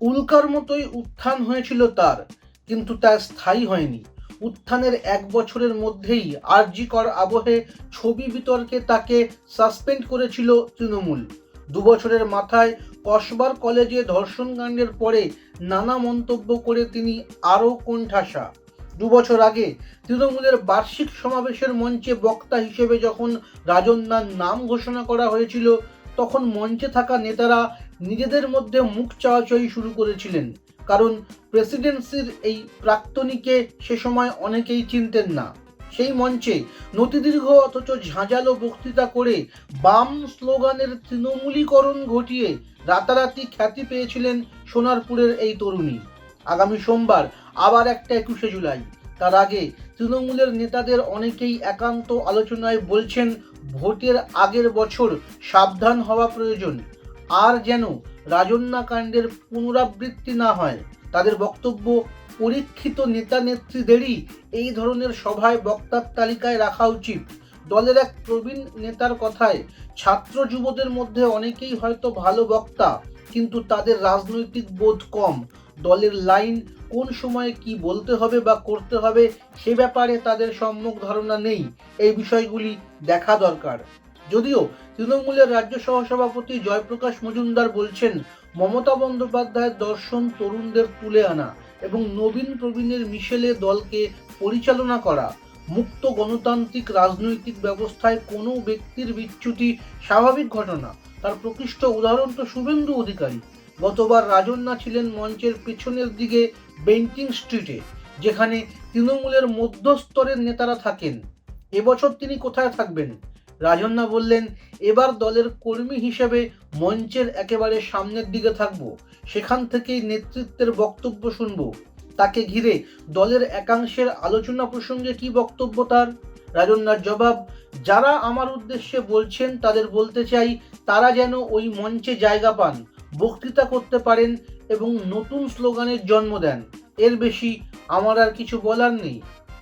উল্কার মতোই উত্থান হয়েছিল তার, কিন্তু তা স্থায়ী হয়নি। উত্থানের এক বছরের মধ্যেই আরজিকর আবহে ছবি বিতর্কে তাকে সাসপেন্ড করেছিল তৃণমূল। দু বছরের মাথায় কসবার কলেজে ধর্ষণকাণ্ডের পরে নানা মন্তব্য করে তিনি আরও কোণঠাসা। দু বছর আগে তৃণমূলের বার্ষিক সমাবেশের মঞ্চে বক্তা হিসেবে যখন রাজন্যার নাম ঘোষণা করা হয়েছিল, তখন মঞ্চে থাকা নেতারা নিজেদের মধ্যে মুখ চাওয়াচাই শুরু করেছিলেন। কারণ প্রেসিডেন্সির এই প্রাক্তনীকে সে সময় অনেকেই চিনতেন না। সেই মঞ্চে নতিদীর্ঘ অথচ ঝাঁঝালো বক্তৃতা করে বাম স্লোগানের তৃণমূলীকরণ ঘটিয়ে রাতারাতি খ্যাতি পেয়েছিলেন সোনারপুরের এই তরুণী। আগামী সোমবার আবার একটা একুশে জুলাই। তার আগে তৃণমূলের নেতাদের অনেকেই একান্ত আলোচনায় বলছেন, ভোটের আগের বছর সাবধান হওয়া প্রয়োজন। আর যেন রাজন্যা কাণ্ডের পুনরাবৃত্তি না হয়। তাদের বক্তব্য পরীক্ষিত নেতা নেত্রীদেরই এই ধরনের সভায় বক্তার তালিকায় রাখা উচিত। দলের এক প্রবীণ নেতার কথায়, ছাত্র যুবদের মধ্যে অনেকেই হয়তো ভালো বক্তা, কিন্তু তাদের রাজনৈতিক বোধ কম। দলের লাইন কোন সময়ে কি বলতে হবে বা করতে হবে সে ব্যাপারে তাদের সম্যক ধারণা নেই। এই বিষয়গুলি দেখা দরকার। যদিও তৃণমূলের রাজ্য সহসভাপতি জয়প্রকাশ মজুমদার বলছেন, মমতা বন্দ্যোপাধ্যায়ের দর্শন তরুণদের তুলে আনা এবং নবীন প্রবীণের মিশেলে দলকে পরিচালনা করা, মুক্ত গণতান্ত্রিক রাজনৈতিক ব্যবস্থায় কোনো ব্যক্তির বিচ্যুতি স্বাভাবিক ঘটনা। তার প্রকৃষ্ট উদাহরণ তো শুভেন্দু অধিকারী। গতবার রাজন্যা ছিলেন মঞ্চের পেছনের দিকে বেন্টিং স্ট্রিটে, যেখানে তৃণমূলের মধ্যস্তরের নেতারা থাকেন। এবছর তিনি কোথায় থাকবেন? রাজন্যা বললেন, এবার দলের কর্মী হিসেবে মঞ্চের একেবারে সামনের দিকে থাকব। সেখান থেকেই নেতৃত্বের বক্তব্য শুনব। তাকে ঘিরে দলের একাংশের আলোচনা প্রসঙ্গে কি বক্তব্য তার? রাজন্যার জবাব, যারা আমার উদ্দেশ্যে বলছেন তাদের বলতে চাই, তারা যেন ওই মঞ্চে জায়গা পান, বক্তৃতা করতে পারেন এবং নতুন স্লোগানের জন্ম দেন। এর বেশি আমার আর কিছু বলার নেই।